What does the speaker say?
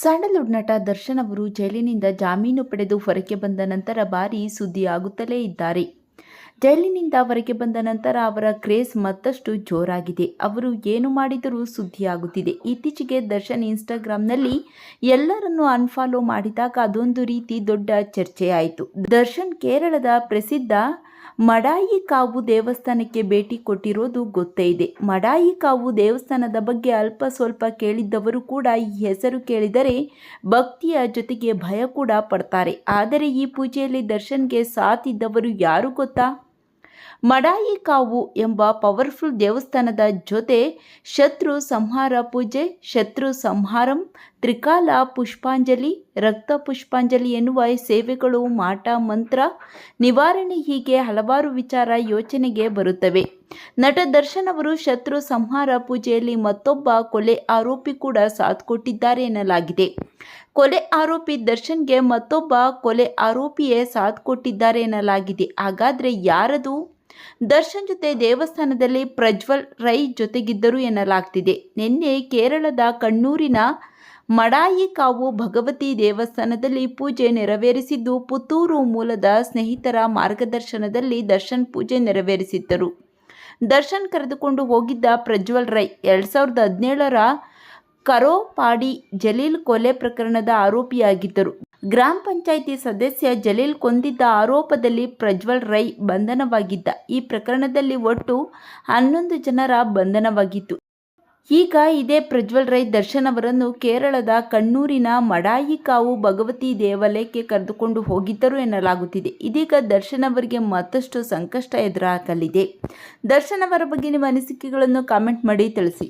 Sandalwood ನಟ ದರ್ಶನ್ ಅವರು ಜೈಲಿನಿಂದ ಜಾಮೀನು ಪಡೆದು ಹೊರಗೆ ಬಂದ ನಂತರ ಭಾರೀ ಸುದ್ದಿಯಾಗುತ್ತಲೇ ಇದ್ದಾರೆ. ಜೈಲಿನಿಂದ ಹೊರಗೆ ಬಂದ ನಂತರ ಅವರ ಕ್ರೇಜ್ ಮತ್ತಷ್ಟು ಜೋರಾಗಿದೆ. ಅವರು ಏನು ಮಾಡಿದರೂ ಸುದ್ದಿಯಾಗುತ್ತಿದೆ. ಇತ್ತೀಚೆಗೆ ದರ್ಶನ್ ಇನ್ಸ್ಟಾಗ್ರಾಮ್ನಲ್ಲಿ ಎಲ್ಲರನ್ನು ಅನ್ಫಾಲೋ ಮಾಡಿದಾಗ ಅದೊಂದು ರೀತಿ ದೊಡ್ಡ ಚರ್ಚೆಯಾಯಿತು. ದರ್ಶನ್ ಕೇರಳದ ಪ್ರಸಿದ್ಧ ಮಡಾಯಿ ಕಾವು ದೇವಸ್ಥಾನಕ್ಕೆ ಭೇಟಿ ಕೊಟ್ಟಿರೋದು ಗೊತ್ತೇ ಇದೆ. ಮಡಾಯಿ ಕಾವು ದೇವಸ್ಥಾನದ ಬಗ್ಗೆ ಅಲ್ಪ ಸ್ವಲ್ಪ ಕೇಳಿದ್ದವರು ಕೂಡ ಈ ಹೆಸರು ಕೇಳಿದರೆ ಭಕ್ತಿಯ ಜೊತೆಗೆ ಭಯ ಕೂಡ ಪಡ್ತಾರೆ. ಆದರೆ ಈ ಪೂಜೆಯಲ್ಲಿ ದರ್ಶನ್ಗೆ ಸಾಥ್ ಇದ್ದವರು ಯಾರು ಗೊತ್ತಾ? ಮಡಾಯಿ ಕಾವು ಎಂಬ ಪವರ್ಫುಲ್ ದೇವಸ್ಥಾನದ ಜೊತೆ ಶತ್ರು ಸಂಹಾರ ಪೂಜೆ, ಶತ್ರು ಸಂಹಾರಂ, ತ್ರಿಕಾಲ ಪುಷ್ಪಾಂಜಲಿ, ರಕ್ತ ಪುಷ್ಪಾಂಜಲಿ ಎನ್ನುವ ಸೇವೆಗಳು ಮಾಟ ಮಂತ್ರ ನಿವಾರಣೆ ಹೀಗೆ ಹಲವಾರು ವಿಚಾರ ಯೋಚನೆಗೆ ಬರುತ್ತವೆ. ನಟ ದರ್ಶನ್ ಅವರು ಶತ್ರು ಸಂಹಾರ ಪೂಜೆಯಲ್ಲಿ ಮತ್ತೊಬ್ಬ ಕೊಲೆ ಆರೋಪಿ ಕೂಡ ಸಾಥ್ ಕೊಟ್ಟಿದ್ದಾರೆ ಎನ್ನಲಾಗಿದೆ. ಕೊಲೆ ಆರೋಪಿ ದರ್ಶನ್ಗೆ ಮತ್ತೊಬ್ಬ ಕೊಲೆ ಆರೋಪಿಯೇ ಸಾಥ್ ಕೊಟ್ಟಿದ್ದಾರೆ ಎನ್ನಲಾಗಿದೆ. ಹಾಗಾದರೆ ಯಾರದು? ದರ್ಶನ್ ಜೊತೆ ದೇವಸ್ಥಾನದಲ್ಲಿ ಪ್ರಜ್ವಲ್ ರೈ ಜೊತೆಗಿದ್ದರು ಎನ್ನಲಾಗ್ತಿದೆ. ನಿನ್ನೆ ಕೇರಳದ ಕಣ್ಣೂರಿನ ಮಡಾಯಿ ಕಾವು ಭಗವತಿ ದೇವಸ್ಥಾನದಲ್ಲಿ ಪೂಜೆ ನೆರವೇರಿಸಿದ್ದು, ಪುತ್ತೂರು ಮೂಲದ ಸ್ನೇಹಿತರ ಮಾರ್ಗದರ್ಶನದಲ್ಲಿ ದರ್ಶನ್ ಪೂಜೆ ನೆರವೇರಿಸಿದ್ದರು. ದರ್ಶನ್ ಕರೆದುಕೊಂಡು ಹೋಗಿದ್ದ ಪ್ರಜ್ವಲ್ ರೈ ಎರಡು ಸಾವಿರದ ಹದಿನೇಳರ ಕರೋಪಾಡಿ ಜಲೀಲ್ ಕೊಲೆ ಪ್ರಕರಣದ ಆರೋಪಿಯಾಗಿದ್ದರು. ಗ್ರಾಮ ಪಂಚಾಯಿತಿ ಸದಸ್ಯ ಜಲೀಲ್ ಕೊಂದಿದ್ದ ಆರೋಪದಲ್ಲಿ ಪ್ರಜ್ವಲ್ ರೈ ಬಂಧನವಾಗಿದ್ದ. ಈ ಪ್ರಕರಣದಲ್ಲಿ ಒಟ್ಟು ಹನ್ನೊಂದು ಜನರ ಬಂಧನವಾಗಿತ್ತು. ಈಗ ಇದೇ ಪ್ರಜ್ವಲ್ ರೈ ದರ್ಶನ್ ಅವರನ್ನು ಕೇರಳದ ಕಣ್ಣೂರಿನ ಮಡಾಯಿಕಾವು ಭಗವತಿ ದೇವಾಲಯಕ್ಕೆ ಕರೆದುಕೊಂಡು ಹೋಗಿದ್ದರು ಎನ್ನಲಾಗುತ್ತಿದೆ. ಇದೀಗ ದರ್ಶನ್ ಅವರಿಗೆ ಮತ್ತಷ್ಟು ಸಂಕಷ್ಟ ಎದುರಾಗಲಿದೆ. ದರ್ಶನ್ ಅವರ ಬಗ್ಗೆ ನಿಮ್ಮ ಅನಿಸಿಕೆಗಳನ್ನು ಕಾಮೆಂಟ್ ಮಾಡಿ ತಿಳಿಸಿ.